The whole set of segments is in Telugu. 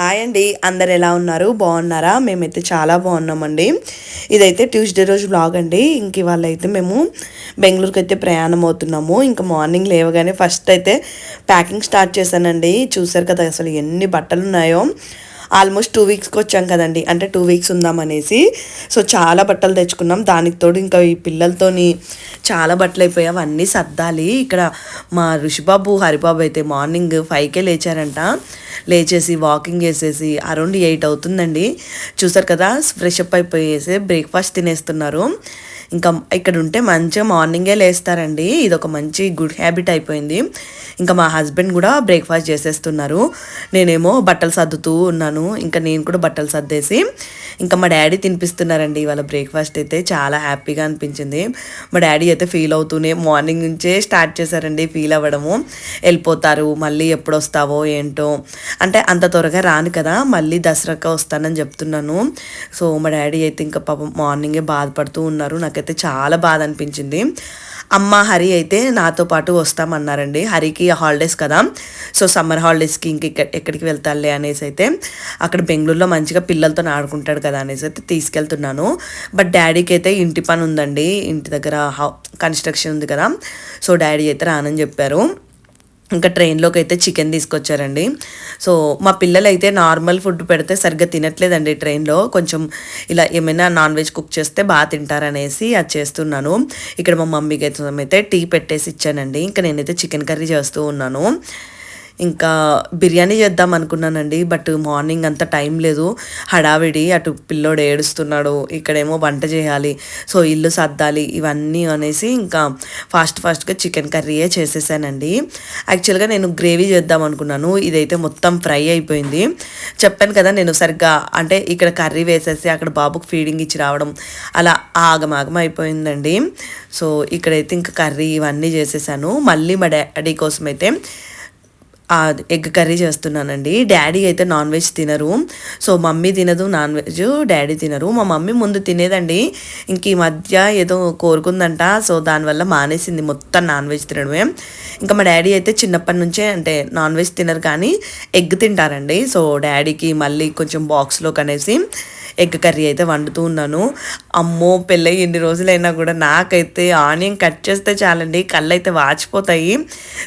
హాయ్ అండి. అందరు ఎలా ఉన్నారు? బాగున్నారా? మేమైతే చాలా బాగున్నామండి. ఇదైతే ట్యూస్డే రోజు బ్లాగ్ అండి. ఇంక ఇవాళ అయితే మేము బెంగళూరుకి అయితే ప్రయాణం అవుతున్నాము ఇంకా మార్నింగ్ లేవగానే ఫస్ట్ అయితే ప్యాకింగ్ స్టార్ట్ చేశానండి. చూసారు కదా అసలు ఎన్ని బట్టలు ఉన్నాయో ఆల్మోస్ట్ టూ వీక్స్కి వచ్చాం కదండి. అంటే టూ వీక్స్ ఉందామనేసి. సో చాలా బట్టలు తెచ్చుకున్నాం. దానికి తోడు ఇంకా ఈ పిల్లలతోని చాలా బట్టలు అయిపోయాయి అవన్నీ సర్దాలి. ఇక్కడ మా ఋషిబాబు హరిబాబు అయితే మార్నింగ్ ఫైవ్కే లేచారంట. లేచేసి వాకింగ్ చేసేసి అరౌండ్ ఎయిట్ అవుతుందండి. చూసారు కదా ఫ్రెష్ అప్ అయిపోయేసి బ్రేక్ఫాస్ట్ తినేస్తున్నారు. ఇంకా ఇక్కడ ఉంటే మంచిగా మార్నింగే లేస్తారండి. ఇది ఒక మంచి గుడ్ హ్యాబిట్ అయిపోయింది. ఇంకా మా హస్బెండ్ కూడా బ్రేక్ఫాస్ట్ చేసేస్తున్నారు. నేనేమో బట్టలు సర్దుతూ ఉన్నాను. ఇంకా నేను కూడా బట్టలు సర్దేసి ఇంకా మా డాడీ తినిపిస్తున్నారండి ఇవాళ బ్రేక్ఫాస్ట్ అయితే. చాలా హ్యాపీగా అనిపించింది. మా డాడీ అయితే ఫీల్ అవుతూనే మార్నింగ్ నుంచే స్టార్ట్ చేశారండి ఫీల్ అవ్వడము. వెళ్ళిపోతారు. మళ్ళీ ఎప్పుడు వస్తావో ఏంటో. అంటే అంత త్వరగా రాను కదా. మళ్ళీ దసరాకి వస్తానని చెప్తున్నాను. సో మా డాడీ అయితే ఇంకా పాపం మార్నింగే బాధపడుతూ ఉన్నారు. నాకు నాకైతే చాలా బాధ అనిపించింది. అమ్మ హరి అయితే నాతో పాటు వస్తామన్నారండి. హరికి హాలిడేస్ కదా. సో సమ్మర్ హాలిడేస్కి ఇంక ఎక్కడికి వెళ్తాలే అనేసి అయితే అక్కడ బెంగళూరులో మంచిగా పిల్లలతో ఆడుకుంటాడు కదా అనేసి అయితే తీసుకెళ్తున్నాను. బట్ డాడీకి అయితే ఇంటి పని ఉందండి. ఇంటి దగ్గర కన్స్ట్రక్షన్ ఉంది కదా. సో డాడీ అయితే రానని చెప్పారు. ఇంకా ట్రైన్లోకి అయితే చికెన్ తీసుకొచ్చారండి. సో మా పిల్లలైతే నార్మల్ ఫుడ్ పెడితే సరిగ్గా తినట్లేదండి ట్రైన్లో. కొంచెం ఇలా ఏమైనా నాన్ వెజ్ కుక్ చేస్తే బాగా తింటారనేసి అది చేస్తున్నాను. ఇక్కడ మా మమ్మీకి అయితే టీ పెట్టేసి ఇచ్చానండి. ఇంకా నేనైతే చికెన్ కర్రీ చేస్తూ ఉన్నాను. ఇంకా బిర్యానీ చేద్దాం అనుకున్నానండి బట్ మార్నింగ్ అంత టైం లేదు. హడావిడి అటు పిల్లోడు ఏడుస్తున్నాడు ఇక్కడేమో వంట చేయాలి సో ఇల్లు సర్దాలి ఇవన్నీ అనేసి ఇంకా ఫాస్ట్ ఫాస్ట్గా చికెన్ కర్రీయే చేసేసానండి. యాక్చువల్గా నేను గ్రేవీ చేద్దాం అనుకున్నాను ఇదైతే మొత్తం ఫ్రై అయిపోయింది. చెప్పాను కదా నేను సరిగ్గా అంటే ఇక్కడ కర్రీ వేసేసి అక్కడ బాబుకు ఫీడింగ్ ఇచ్చి రావడం అలా ఆగమాగం అయిపోయిందండి. సో ఇక్కడైతే ఇంకా కర్రీ ఇవన్నీ చేసేసాను. మళ్ళీ మా డాడీ కోసం అయితే ఎగ్ కర్రీ చేస్తున్నానండి. డాడీ అయితే నాన్ వెజ్ తినరు. సో మమ్మీ తినదు నాన్ వెజ్ డాడీ తినరు. మా మమ్మీ ముందు తినేదండి. ఇంక ఈ మధ్య ఏదో కోరుకుందంట. సో దానివల్ల మానేసింది. మొత్తం నాన్ వెజ్ తినడమే. ఇంకా మా డాడీ అయితే చిన్నప్పటి నుంచే అంటే నాన్ వెజ్ తినరు కానీ ఎగ్ తింటారండి. సో డాడీకి మళ్ళీ కొంచెం బాక్స్లో కనేసి ఎగ్ కర్రీ అయితే వండుతూ ఉన్నాను. అమ్మో పెళ్ళి ఎన్ని రోజులైనా కూడా నాకైతే ఆనియన్ కట్ చేస్తే చాలండి. కళ్ళు అయితే వాచిపోతాయి.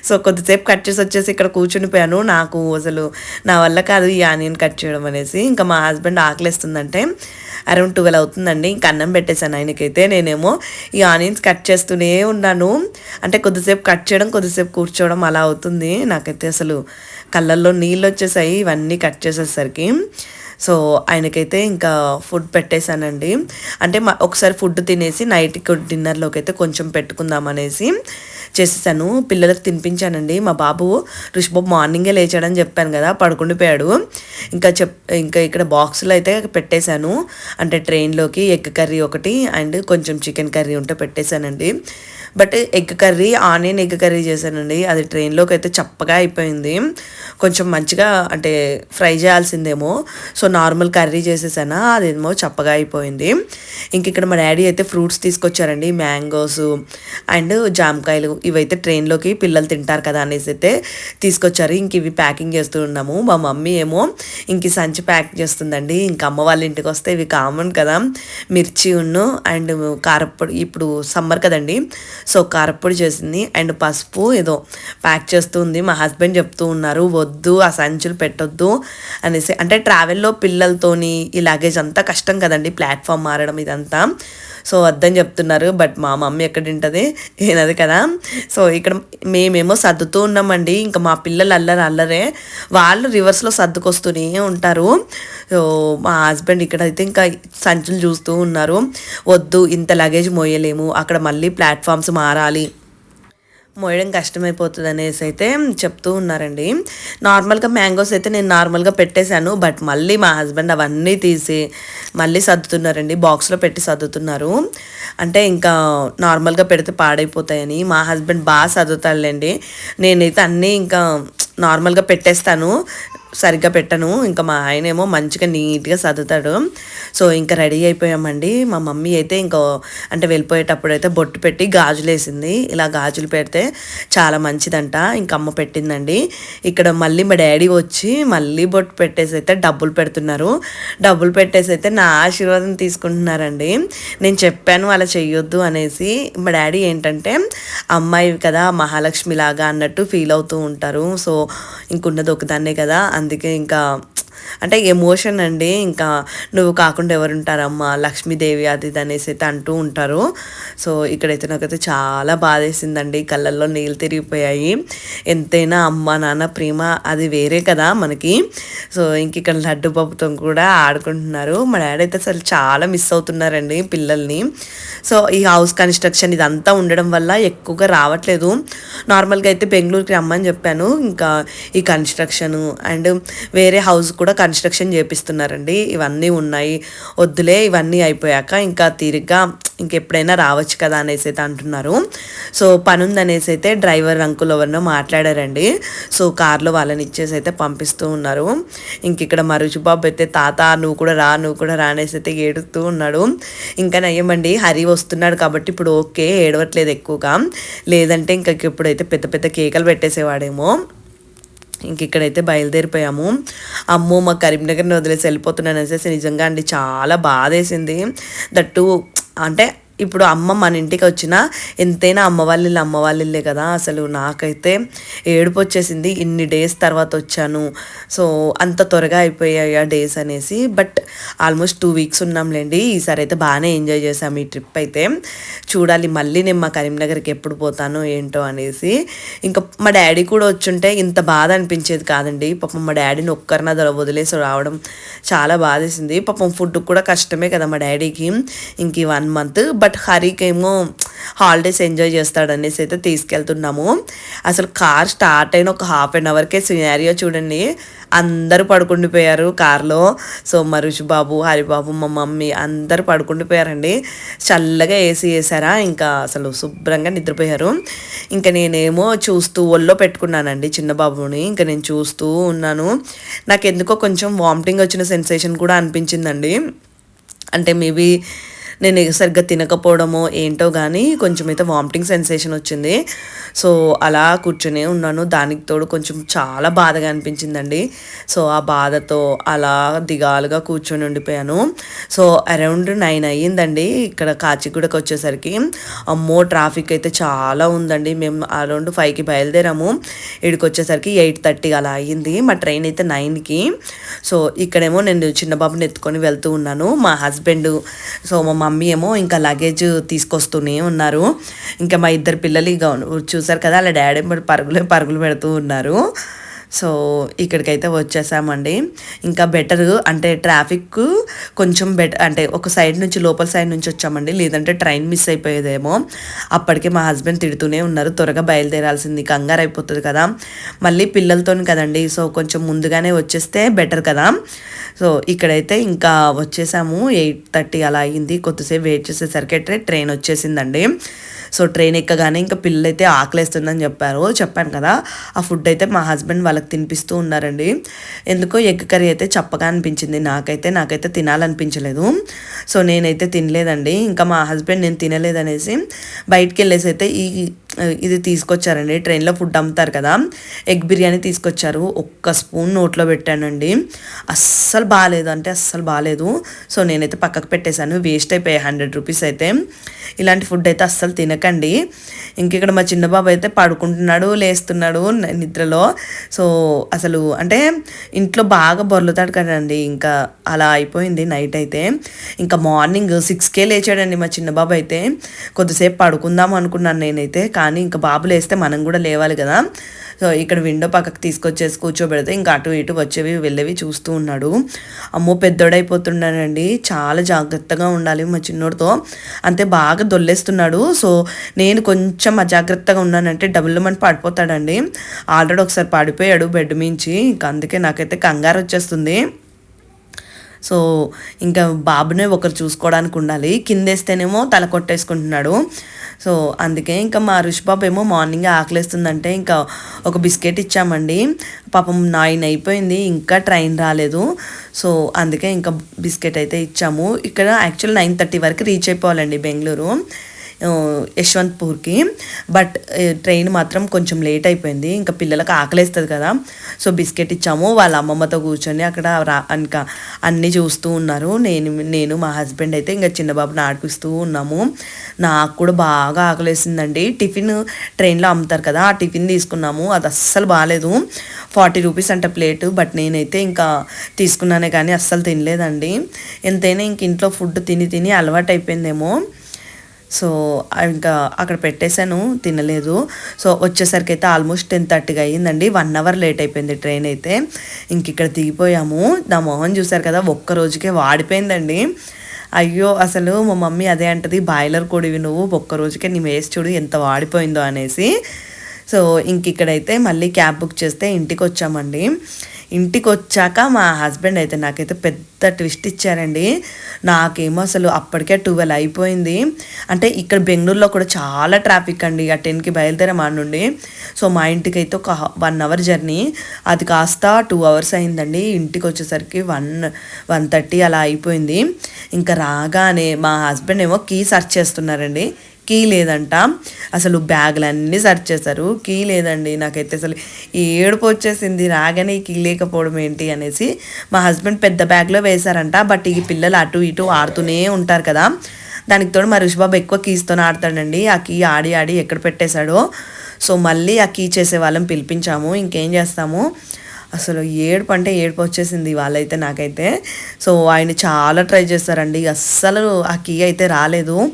సో కొద్దిసేపు కట్ చేసి వచ్చేసి ఇక్కడ కూర్చునిపోయాను. నాకు అసలు నా వల్ల కాదు ఈ ఆనియన్ కట్ చేయడం అనేసి. ఇంకా మా హస్బెండ్ ఆకలిస్తుందంటే అరౌండ్ ట్వెల్వ్ అవుతుందండి. ఇంకా అన్నం పెట్టేశాను ఆయనకైతే. నేనేమో ఈ ఆనియన్స్ కట్ చేస్తూనే ఉన్నాను. అంటే కొద్దిసేపు కట్ చేయడం కొద్దిసేపు కూర్చోవడం అలా అవుతుంది. నాకైతే అసలు కళ్ళల్లో నీళ్ళు వచ్చేసాయి. ఇవన్నీ కట్ చేసేసరికి. సో ఆయనకైతే ఇంకా ఫుడ్ పెట్టేశానండి. అంటే ఒకసారి ఫుడ్ తినేసి నైట్కి డిన్నర్లోకి అయితే కొంచెం పెట్టుకుందాం అనేసి చేసేసాను. పిల్లలకు తినిపించానండి. మా బాబు రుషిబాబు మార్నింగే లేచాడని చెప్పాను కదా పడుకుండిపోయాడు. ఇంకా చెప్ ఇంకా ఇక్కడ బాక్సులు అయితే పెట్టేశాను. అంటే ట్రైన్లోకి ఎగ్ కర్రీ ఒకటి అండ్ కొంచెం చికెన్ కర్రీ ఉంటే పెట్టేశానండి. But egg curry onion egg curry చేశానండి. అది ట్రైన్లోకి అయితే చప్పగా అయిపోయింది. కొంచెం మంచిగా అంటే ఫ్రై చేయాల్సిందేమో. సో నార్మల్ కర్రీ చేసేసానా అదేమో చప్పగా అయిపోయింది. ఇంక ఇక్కడ మా డాడీ అయితే ఫ్రూట్స్ తీసుకొచ్చారండి. మ్యాంగోస్ అండ్ జామకాయలు ఇవైతే ట్రైన్లోకి పిల్లలు తింటారు కదా అనేసి అయితే తీసుకొచ్చారు. ఇంక ఇవి ప్యాకింగ్ చేస్తూ ఉన్నాము. మా మమ్మీ ఏమో ఇంక సంచి ప్యాక్ చేస్తుందండి. ఇంక అమ్మ వాళ్ళ ఇంటికి వస్తే ఇవి కామన్ కదా. మిర్చి ఉన్ను అండ్ కారప్పొడి ఇప్పుడు సమ్మర్ కదండి. సో కారప్పొడి చేసింది. అండ్ పసుపు ఏదో ప్యాక్ చేస్తుంది మా హస్బెండ్ చెప్తూ ఉన్నారు వద్దు ఆ సంచులు పెట్టొద్దు అనేసి. అంటే ట్రావెల్లో పిల్లలతోని ఈ లగేజ్ అంతా కష్టం కదండి. ప్లాట్ఫామ్ మారడం ఇదంతా. సో వద్దని చెప్తున్నారు. బట్ మా మమ్మీ ఎక్కడ ఉంటుంది ఏనది కదా. సో ఇక్కడ మేమేమో సర్దుతూ ఉన్నామండి. ఇంకా మా పిల్లలు అల్లరి అల్లరే. వాళ్ళు రివర్స్లో సర్దుకొస్తూనే ఉంటారు. సో మా హస్బెండ్ ఇక్కడ అయితే ఇంకా సంచులు చూస్తూ ఉన్నారు. వద్దు ఇంత లగేజ్ మోయలేము. అక్కడ మళ్ళీ ప్లాట్ఫామ్స్ మారాలి. మోయడం కష్టమైపోతుంది అనేసి అయితే చెప్తూ ఉన్నారండి. నార్మల్గా మ్యాంగోస్ అయితే నేను నార్మల్గా పెట్టేశాను బట్ మళ్ళీ మా హస్బెండ్ అవన్నీ తీసి మళ్ళీ సర్దుతున్నారండి బాక్స్లో పెట్టి సర్దుతున్నారు. అంటే ఇంకా నార్మల్గా పెడితే పాడైపోతాయని మా హస్బెండ్ బాగా సర్దుతాడులేండి. నేనైతే అన్నీ ఇంకా నార్మల్గా పెట్టేస్తాను. సరిగ్గా పెట్టను. ఇంకా మా ఆయన ఏమో మంచిగా నీట్గా సర్దుతాడు. సో ఇంకా రెడీ అయిపోయామండి. మా మమ్మీ అయితే ఇంకో అంటే వెళ్ళిపోయేటప్పుడు అయితే బొట్టు పెట్టి గాజులు వేసింది. ఇలా గాజులు పెడితే చాలా మంచిదంట. ఇంకా అమ్మ పెట్టిందండి. ఇక్కడ మళ్ళీ మా డాడీ వచ్చి మళ్ళీ బొట్టు పెట్టేసి అయితే డబ్బులు పెడుతున్నారు. డబ్బులు పెట్టేసి అయితే నా ఆశీర్వాదం తీసుకుంటున్నారండి. నేను చెప్పాను అలా చెయ్యొద్దు అనేసి మా డాడీ ఏంటంటే అమ్మాయి కదా మహాలక్ష్మి లాగా అన్నట్టు ఫీల్ అవుతూ ఉంటారు. సో ఇంకున్నది ఒకదాన్నే కదా. అందుకే ఇంకా అంటే ఎమోషన్ అండి. ఇంకా నువ్వు కాకుండా ఎవరు ఉంటారమ్మా లక్ష్మీదేవి అది ఇది అనేసి అయితే అంటూ ఉంటారు. సో ఇక్కడైతే నాకైతే చాలా బాధేసిందండి. కళ్ళల్లో నీళ్ళు తిరిగిపోయాయి. ఎంతైనా అమ్మ నాన్న ప్రేమ అది వేరే కదా మనకి. సో ఇంక ఇక్కడ లడ్డు పప్పుతో కూడా ఆడుకుంటున్నారు. మా డాడీ అయితే అసలు చాలా మిస్ అవుతున్నారండి పిల్లల్ని. సో ఈ హౌస్ కన్స్ట్రక్షన్ ఇదంతా ఉండడం వల్ల ఎక్కువగా రావట్లేదు. నార్మల్గా అయితే బెంగళూరుకి రమ్మని చెప్పాను. ఇంకా ఈ కన్స్ట్రక్షన్ అండ్ వేరే హౌస్ కూడా కన్స్ట్రక్షన్ చేపిస్తున్నారండి. ఇవన్నీ ఉన్నాయి. వద్దులే ఇవన్నీ అయిపోయాక ఇంకా తీరిగ్గా ఇంకెప్పుడైనా రావచ్చు కదా అనేసి అయితే అంటున్నారు. సో పని ఉందనేసి అయితే డ్రైవర్ అంకుల్ ఎవరినో మాట్లాడారండి. సో కార్లో వాళ్ళని ఇచ్చేసి అయితే పంపిస్తూ ఉన్నారు. ఇంక ఇక్కడ మరుచుబాబు అయితే తాత నువ్వు కూడా రా నువ్వు కూడా రా అనేసి అయితే ఏడుస్తూ ఉన్నాడు. ఇంకా నయ్యమండి హరి వస్తున్నాడు కాబట్టి ఇప్పుడు ఓకే ఏడవట్లేదు ఎక్కువగా. లేదంటే ఇంకా ఇప్పుడైతే పెద్ద పెద్ద కేకలు పెట్టేసేవాడేమో. ఇంక ఇక్కడైతే బయలుదేరిపోయాము. అమ్మో మా కరీంనగర్ని వదిలేసి వెళ్ళిపోతున్నాను అనేసి నిజంగా అండి చాలా బాధేసింది. దట్టు అంటే ఇప్పుడు అమ్మ మన ఇంటికి వచ్చినా ఎంతైనా అమ్మ వాళ్ళ అమ్మ కదా. అసలు నాకైతే ఏడుపు వచ్చేసింది. ఇన్ని డేస్ తర్వాత వచ్చాను. సో అంత త్వరగా అయిపోయాయి ఆ డేస్ అనేసి. బట్ ఆల్మోస్ట్ టూ వీక్స్ ఉన్నాంలేండి. ఈసారి అయితే బాగానే ఎంజాయ్ చేసాము ఈ ట్రిప్ అయితే. చూడాలి మళ్ళీ నేను మా కరీంనగర్కి ఎప్పుడు పోతాను ఏంటో అనేసి. ఇంకా మా డాడీ కూడా వచ్చుంటే ఇంత బాధ అనిపించేది కాదండి. పాపం మా డాడీని ఒక్కరిన వదిలేసి రావడం చాలా బాధేసింది. పాపం ఫుడ్ కూడా కష్టమే కదా మా డాడీకి. ఇంక వన్ మంత్. బట్ హరికేమో హాలిడేస్ ఎంజాయ్ చేస్తాడనేసి అయితే తీసుకెళ్తున్నాము. అసలు కార్ స్టార్ట్ అయిన ఒక హాఫ్ అన్ అవర్కే సినారియో చూడండి. అందరూ పడుకుండిపోయారు కార్లో. సో మరుష్ బాబు హరిబాబు మా మమ్మీ అందరూ పడుకుండిపోయారండి. చల్లగా ఏసీ వేసారా ఇంకా అసలు శుభ్రంగా నిద్రపోయారు. ఇంకా నేనేమో చూస్తూ ఒళ్ళో పెట్టుకున్నానండి చిన్న బాబుని. ఇంకా నేను చూస్తూ ఉన్నాను. నాకు ఎందుకో కొంచెం వామిటింగ్ వచ్చిన సెన్సేషన్ కూడా అనిపించిందండి. అంటే మేబీ నేను సరిగ్గా తినకపోవడమో ఏంటో కానీ కొంచెం అయితే వామిటింగ్ సెన్సేషన్ వచ్చింది. సో అలా కూర్చొని ఉన్నాను. దానికి తోడు కొంచెం చాలా బాధగా అనిపించిందండి. సో ఆ బాధతో అలా దిగాలుగా కూర్చొని ఉండిపోయాను. సో అరౌండ్ నైన్ అయ్యిందండి. ఇక్కడ కాచిగూడకి వచ్చేసరికి అమ్మో ట్రాఫిక్ అయితే చాలా ఉందండి. మేము అరౌండ్ ఫైవ్కి బయలుదేరాము. ఇక్కడికి వచ్చేసరికి ఎయిట్ థర్టీ అలా అయ్యింది. మా ట్రైన్ అయితే నైన్కి. సో ఇక్కడేమో నేను చిన్న బాబుని ఎత్తుకొని వెళ్తూ ఉన్నాను. మా హస్బెండ్ సో మా మమ్మీ ఏమో ఇంకా లగేజ్ తీసుకొస్తూనే ఉన్నారు. ఇంకా మా ఇద్దరు పిల్లలు ఇక చూసారు కదా అలా డాడీ పరుగులు పరుగులు పెడుతూ ఉన్నారు. సో ఇక్కడికైతే వచ్చేసామండి. ఇంకా బెటర్ అంటే ట్రాఫిక్ కొంచెం బెటర్ అంటే ఒక సైడ్ నుంచి లోపల సైడ్ నుంచి వచ్చామండి. లేదంటే ట్రైన్ మిస్ అయిపోయేదేమో. అప్పటికే మా హస్బెండ్ తిడుతూనే ఉన్నారు. త్వరగా బయలుదేరాల్సింది. కంగారు అయిపోతుంది కదా. మళ్ళీ పిల్లలతో కదండి. సో కొంచెం ముందుగానే వచ్చేస్తే బెటర్ కదా. సో ఇక్కడైతే ఇంకా వచ్చేసాము. ఎయిట్ థర్టీ అలా అయింది. కొద్దిసేపు వెయిట్ చేసేసరికి ట్రైన్ వచ్చేసిందండి. సో ట్రైన్ ఎక్కగానే ఇంకా పిల్లలు అయితే ఆకలేస్తుందని చెప్పారు. చెప్పాను కదా ఆ ఫుడ్ అయితే మా హస్బెండ్ వాళ్ళకి తినిపిస్తూ ఉన్నారండి. ఎందుకో ఎగ్ కర్రీ అయితే చప్పగా అనిపించింది. నాకైతే నాకైతే తినాలనిపించలేదు. సో నేనైతే తినలేదండి. ఇంకా మా హస్బెండ్ నేను తినలేదనేసి బయటికి వెళ్ళేసి అయితే ఈ ఇది తీసుకొచ్చారండి. ట్రైన్లో ఫుడ్ అమ్ముతారు కదా ఎగ్ బిర్యానీ తీసుకొచ్చారు. ఒక్క స్పూన్ నోట్లో పెట్టానండి. అస్సలు బాగాలేదు అంటే అస్సలు బాగాలేదు సో నేనైతే పక్కకు పెట్టేశాను. వేస్ట్ అయిపోయాయి హండ్రెడ్ రూపీస్ అయితే. ఇలాంటి ఫుడ్ అయితే అస్సలు తినక తినకండి ఇంక ఇక్కడ మా చిన్న బాబు అయితే పడుకుంటున్నాడు లేస్తున్నాడు నిద్రలో. సో అసలు అంటే ఇంట్లో బాగా బొర్లుతాడు కదండి. ఇంకా అలా అయిపోయింది నైట్ అయితే. ఇంకా మార్నింగ్ సిక్స్కే లేచాడండి మా చిన్న బాబు అయితే కొద్దిసేపు పడుకుందాం అనుకున్నాను నేనైతే. కానీ ఇంకా బాబు లేస్తే మనం కూడా లేవాలి కదా. సో ఇక్కడ విండో పక్కకు తీసుకొచ్చేసి కూర్చోబెడితే ఇంకా అటు ఇటు వచ్చేవి వెళ్ళేవి చూస్తూ ఉన్నాడు. అమ్మో పెద్దోడైపోతున్నాడండి. చాలా జాగ్రత్తగా ఉండాలి మా చిన్నోడితో. అంతే బాగా దొల్లేస్తున్నాడు. సో నేను కొంచెం అజాగ్రత్తగా ఉన్నానంటే డబుల్ మని పడిపోతాడండి ఆల్రెడీ ఒకసారి పడిపోయాడు బెడ్ మించి. ఇంకా అందుకే నాకైతే కంగారు వచ్చేస్తుంది. సో ఇంకా బాబునే ఒకరు చూసుకోవడానికి ఉండాలి. కిందేస్తేనేమో తల కొట్టేసుకుంటున్నాడు. సో అందుకే ఇంకా మా రుషిబాబు ఏమో మార్నింగ్ ఆకలిస్తుందంటే ఇంకా ఒక బిస్కెట్ ఇచ్చామండి. పాపం నైన్ అయిపోయింది ఇంకా ట్రైన్ రాలేదు. సో అందుకే ఇంకా బిస్కెట్ అయితే ఇచ్చాము. ఇక్కడ యాక్చువల్ నైన్ థర్టీ వరకు రీచ్ అయిపోవాలండి బెంగళూరు. యశ్వంత్పూర్కి. బట్ ట్రైన్ మాత్రం కొంచెం లేట్ అయిపోయింది. ఇంకా పిల్లలకు ఆకలేస్తుంది కదా. సో బిస్కెట్ ఇచ్చాము. వాళ్ళ అమ్మమ్మతో కూర్చొని అక్కడ రా ఇంకా అన్నీ చూస్తూ ఉన్నారు. నేను నేను మా హస్బెండ్ అయితే ఇంకా చిన్న బాబుని ఆడిపిస్తూ ఉన్నాము. నాకు కూడా బాగా ఆకలేసిందండి. టిఫిన్ ట్రైన్లో అమ్ముతారు కదా. ఆ టిఫిన్ తీసుకున్నాము. అది అస్సలు బాగాలేదు. ఫార్టీ రూపీస్ అంట ప్లేట్. బట్ నేనైతే ఇంకా తీసుకున్నానే కానీ అస్సలు తినలేదండి. ఎంతైనా ఇంక ఇంట్లో ఫుడ్ తిని తిని అలవాటు అయిపోయిందేమో సో ఇంకా అక్కడ పెట్టేశాను తినలేదు. సో వచ్చేసరికి అయితే ఆల్మోస్ట్ టెన్ థర్టీగా అయ్యిందండి. వన్ అవర్ లేట్ అయిపోయింది ట్రైన్ అయితే. ఇంక ఇక్కడ దిగిపోయాము. నా మొహం చూసారు కదా ఒక్క రోజుకే వాడిపోయిందండి. అయ్యో అసలు మా మమ్మీ అదే అంటది బాయిలర్ కొడివి నువ్వు ఒక్క రోజుకే నీ వేసి చూడు ఎంత వాడిపోయిందో అనేసి. సో ఇంక ఇక్కడైతే మళ్ళీ క్యాబ్ బుక్ చేస్తే ఇంటికి వచ్చామండి. ఇంటికి వచ్చాక మా హస్బెండ్ అయితే నాకైతే పెద్ద ట్విస్ట్ ఇచ్చారండి. నాకేమో అసలు అప్పటికే ట్వెల్వ్ అయిపోయింది. అంటే ఇక్కడ బెంగళూరులో కూడా చాలా ట్రాఫిక్ అండి. ఆ టెన్కి బయలుదేరే మా నుండి. సో మా ఇంటికి అయితే ఒక వన్ అవర్ జర్నీ. అది కాస్త టూ అవర్స్ అయిందండి. ఇంటికి వచ్చేసరికి వన్ వన్ థర్టీ అలా అయిపోయింది. ఇంకా రాగానే మా హస్బెండ్ ఏమో కీ సర్చ్ చేస్తున్నారండి. కీ లేదంట. అసలు బ్యాగులన్నీ సెర్చ్ చేశారు. కీ లేదండి నాకైతే అసలు. ఏడుపు వచ్చేసింది రాగానే కీ లేకపోవడం ఏంటి అనేసి మా హస్బెండ్ పెద్ద బ్యాగ్లో వేశారంట. బట్ ఈ పిల్లలు అటు ఇటు ఆడుతూనే ఉంటారు కదా. దానికి తోడు మా ఋషిబాబు ఎక్కువ కీస్తో ఆడతాడండి. ఆ కీ ఆడి ఆడి ఎక్కడ పెట్టేశాడో. సో మళ్ళీ ఆ కీ చేసే వాళ్ళని పిలిపించాము. ఇంకేం చేస్తాము? అసలు ఏడుపు అంటే ఏడుపు వచ్చేసింది వాళ్ళైతే నాకైతే. సో ఆయన చాలా ట్రై చేస్తారండి అస్సలు ఆ కీ అయితే రాలేదు.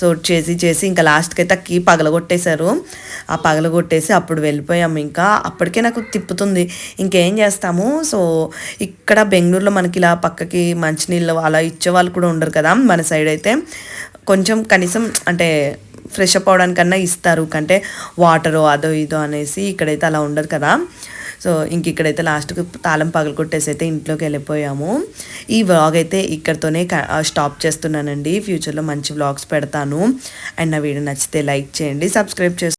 సో చేసి చేసి ఇంకా లాస్ట్కి అయితే తక్కి కీ పగలగొట్టేశారు. ఆ పగలగొట్టేసి అప్పుడు వెళ్ళిపోయాము ఇంకా. అప్పటికే నాకు తిప్పుతుంది. ఇంకేం చేస్తాము? సో ఇక్కడ బెంగళూరులో మనకి ఇలా పక్కకి మంచినీళ్ళు అలా ఇచ్చే వాళ్ళు కూడా ఉండరు కదా మన సైడ్ అయితే. కొంచెం కనీసం అంటే ఫ్రెష్ అప్ అవడానికన్నా ఇస్తారు. కంటే వాటరు అదో ఇదో అనేసి ఇక్కడైతే అలా ఉండదు కదా. సో ఇంక ఇక్కడైతే లాస్ట్కి తాళం పగలు కొట్టేసి అయితే ఇంట్లోకి వెళ్ళిపోయాము. ఈ వ్లాగ్ అయితే ఇక్కడతోనే స్టాప్ చేస్తున్నానండి. ఫ్యూచర్లో మంచి వ్లాగ్స్ పెడతాను. అండ్ నా వీడియో నచ్చితే లైక్ చేయండి సబ్స్క్రైబ్ చేసుకోండి